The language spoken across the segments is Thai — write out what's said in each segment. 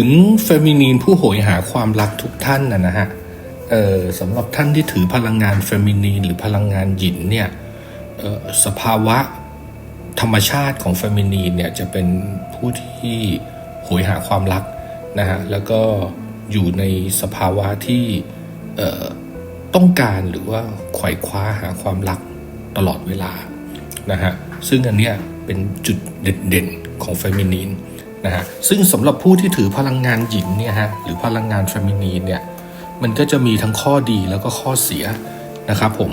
ถึงเฟมินีนผู้โหยหาความรักทุกท่านนะนะฮะเอ่อสำหรับท่านที่ถือพลังงานเฟมินีนหรือพลังงานหยินเนี่ยสภาวะธรรมชาติของเฟมินีนเนี่ยจะเป็นผู้ที่โหยหาความรักนะฮะแล้วก็อยู่ในสภาวะที่ต้องการหรือว่าไขว่คว้าหาความรักตลอดเวลานะฮะซึ่งอันเนี้ยเป็นจุดเด่นๆของเฟมินีน นะฮะซึ่งสำหรับผู้ที่ถือพลังงานหยินเนี่ยฮะหรือพลังงานเฟมินีนเนี่ยมันก็จะมีทั้งข้อดีแล้วก็ข้อเสียนะครับผม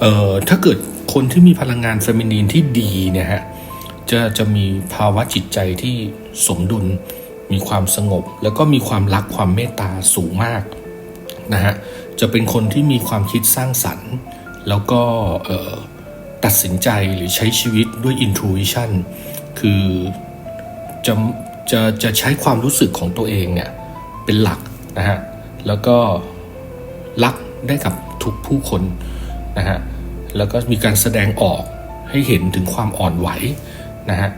เอ่อถ้าเกิดคนที่มีพลังงานเฟมินีนที่ดีเนี่ยฮะจะจะมีภาวะจิตใจที่สมดุล มีความสงบ แล้วก็มีความรักความเมตตาสูงมากนะฮะจะเป็นคนที่มีความคิดสร้างสรรค์ แล้วก็ตัดสินใจหรือใช้ชีวิตด้วย intuition คือ จะจะจะใช้ความรู้สึกของตัวเองเนี่ยเป็นหลักนะฮะแล้วก็รักได้กับทุกผู้คนนะฮะแล้วก็มีการแสดงออกให้เห็นถึงความอ่อนไหวนะฮะ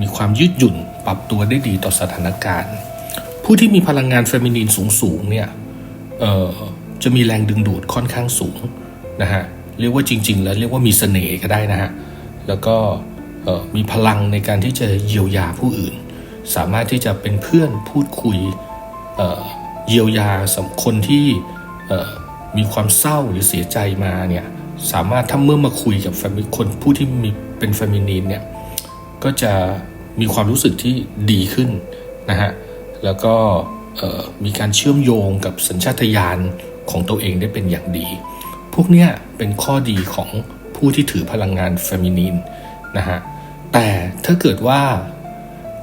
มีความยืดหยุ่นปรับตัวได้ดีต่อสถานการณ์ ผู้ที่มีพลังงานเฟมินีนสูงๆเนี่ยจะมีแรงดึงดูดค่อนข้างสูงนะฮะเรียกว่าจริง ๆ แล้วเรียกว่ามีเสน่ห์ก็ได้นะฮะแล้วก็มีพลังในการที่จะเยียวยาผู้อื่น สามารถที่จะเป็นเพื่อนพูดคุยเเยียวยาสำคนที่มีความเศร้าหรือเสียใจมาเนี่ยสามารถถ้าเมื่อมาคุยกับแฟมิคนผู้ที่มีเป็นเฟมินีนเนี่ยก็จะมีความรู้สึกที่ดีขึ้นนะฮะแล้วก็มีการเชื่อมโยงกับสัญชาตญาณของตัวเองได้เป็นอย่างดี พวกเนี้ยเป็นข้อดีของผู้ที่ถือพลังงานเฟมินีนนะฮะแต่ถ้าเกิดว่า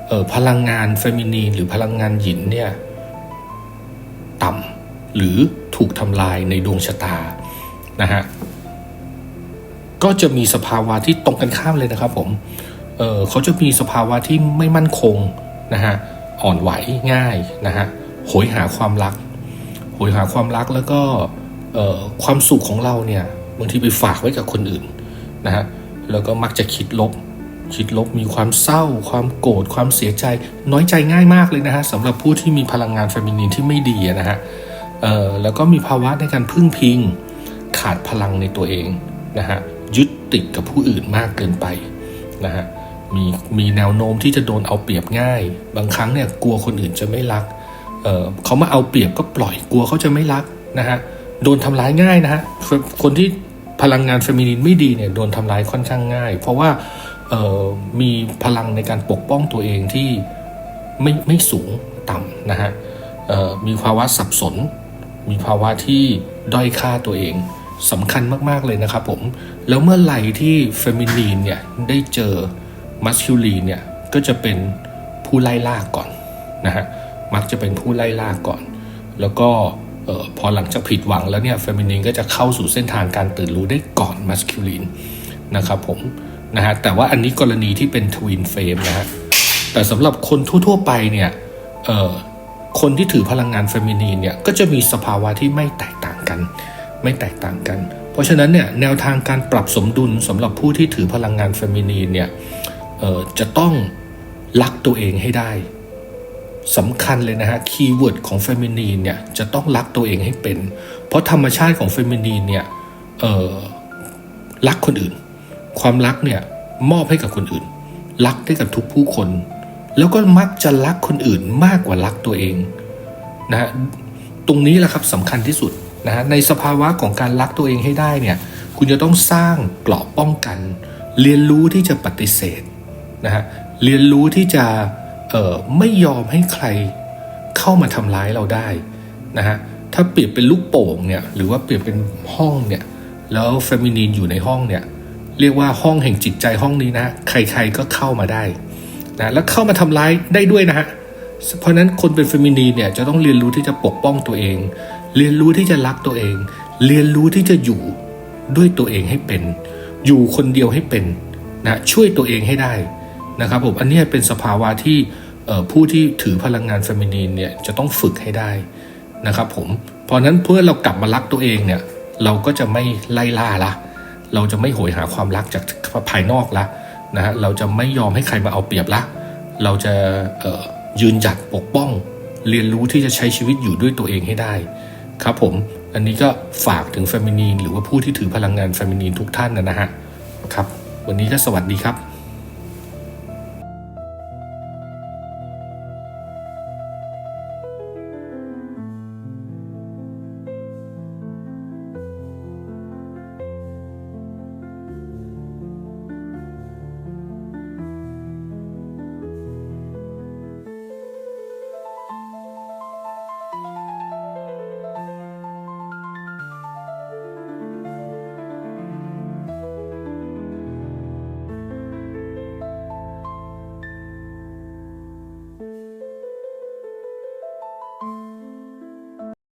เออพลังงานเฟมินีนหรือพลังงานหยินเนี่ยต่ำหรือถูกทำลายในดวงชะตานะฮะก็จะมีสภาวะที่ตรงกันข้ามเลยนะครับผมเออเขาจะมีสภาวะที่ไม่มั่นคงนะฮะอ่อนไหวง่ายนะฮะโหยหาความรักโหยหาความรักแล้วก็ความสุขของเราเนี่ยบางทีไปฝากไว้กับคนอื่นนะฮะแล้วก็มักจะคิดลบ คิดลบมีความเศร้า ความโกรธความเสียใจ น้อยใจง่ายมากเลยนะฮะสำหรับผู้ที่มีพลังงานเฟมินีนที่ไม่ดีนะฮะแล้วก็มีภาวะในการพึ่งพิง ขาดพลังในตัวเองนะฮะยึดติดกับผู้อื่นมากเกินไปนะฮะมีมีแนวโน้มที่จะโดนเอาเปรียบง่าย บางครั้งเนี่ยกลัวคนอื่นจะไม่รักเเขามาเอาเปรียบก็ปล่อยกลัวเขาจะไม่รักนะฮะโดนทำร้ายง่ายนะฮะคนที่พลังงานเฟมินีนไม่ดีเนี่ยโดนทำร้ายค่อนข้างง่าย เพราะว่า มีพลังในการปกป้องตัวเองที่ไม่ไม่สูงต่ำนะฮะมีภาวะสับสน มีภาวะที่ด้อยค่าตัวเองสำคัญมาก ๆ เลยนะครับผม แล้วเมื่อไหร่ที่เฟมินีนเนี่ย ได้เจอมัสคิวลีนเนี่ย ก็จะเป็นผู้ไล่ล่าก่อนนะฮะ มักจะเป็นผู้ไล่ล่าก่อน แล้วก็พอหลังจากผิดหวังแล้วเนี่ยเฟมินีนก็จะเข้าสู่เส้นทางการตื่นรู้ได้ก่อนมัสคิวลีนนะครับผม นะฮะแต่ว่าอันนี้กรณีที่เป็นทวินเฟมนะฮะแต่สำหรับคนทั่ว ๆ ไปเนี่ยเออคนที่ถือพลังงานเฟมินีนเนี่ยก็จะมีสภาวะที่ไม่แตกต่างกัน ไม่แตกต่างกัน เพราะฉะนั้นเนี่ยแนวทางการปรับสมดุลสำหรับผู้ที่ถือพลังงานเฟมินีนเนี่ยเอ่อจะต้องรักตัวเองให้ได้สำคัญเลยนะฮะคีย์เวิร์ดของเฟมินีนเนี่ยจะต้องรักตัวเองให้เป็น เพราะธรรมชาติของเฟมินีนเนี่ยรักคนอื่น ความรักเนี่ยมอบให้กับคนอื่น รักได้กับทุกผู้คน แล้วก็มักจะรักคนอื่นมากกว่ารักตัวเองนะฮะตรงนี้แหละครับสำคัญที่สุดนะฮะในสภาวะของการรักตัวเองให้ได้เนี่ยคุณจะต้องสร้างเกราะป้องกัน เรียนรู้ที่จะปฏิเสธนะฮะเรียนรู้ที่จะเอ่อไม่ยอมให้ใครเข้ามาทำร้ายเราได้นะฮะถ้าเปรียบเป็นลูกโป่งเนี่ยหรือว่าเปรียบเป็นห้องเนี่ยแล้วเฟมินีนอยู่ในห้องเนี่ย เรียกว่าห้องแห่งจิตใจห้องนี้นะ ใครๆก็เข้ามาได้นะแล้วเข้ามาทำร้ายได้ด้วยนะฮะเพราะนั้นคนเป็นเฟมินีเนี่ยจะต้องเรียนรู้ที่จะปกป้องตัวเอง เรียนรู้ที่จะรักตัวเอง เรียนรู้ที่จะอยู่ด้วยตัวเองให้เป็น อยู่คนเดียวให้เป็นนะช่วยตัวเองให้ได้นะครับผมอันนี้เป็นสภาวะที่ผู้ที่ถือพลังงานเฟมินีนเนี่ยจะต้องฝึกให้ได้นะครับผมเพราะฉะนั้นเพื่อเรากลับมารักตัวเองเนี่ยเราก็จะไม่ไล่ล่าละ เราจะไม่โหยหาความรักจากภายนอกละนะฮะเราจะไม่ยอมให้ใครมาเอาเปรียบละ เราจะยืนหยัดปกป้อง เรียนรู้ที่จะใช้ชีวิตอยู่ด้วยตัวเองให้ได้ ครับผมอันนี้ก็ฝากถึงแฟมินีนหรือว่าผู้ที่ถือพลังงานแฟมินีนทุกท่านนะนะฮะครับ วันนี้ก็สวัสดีครับ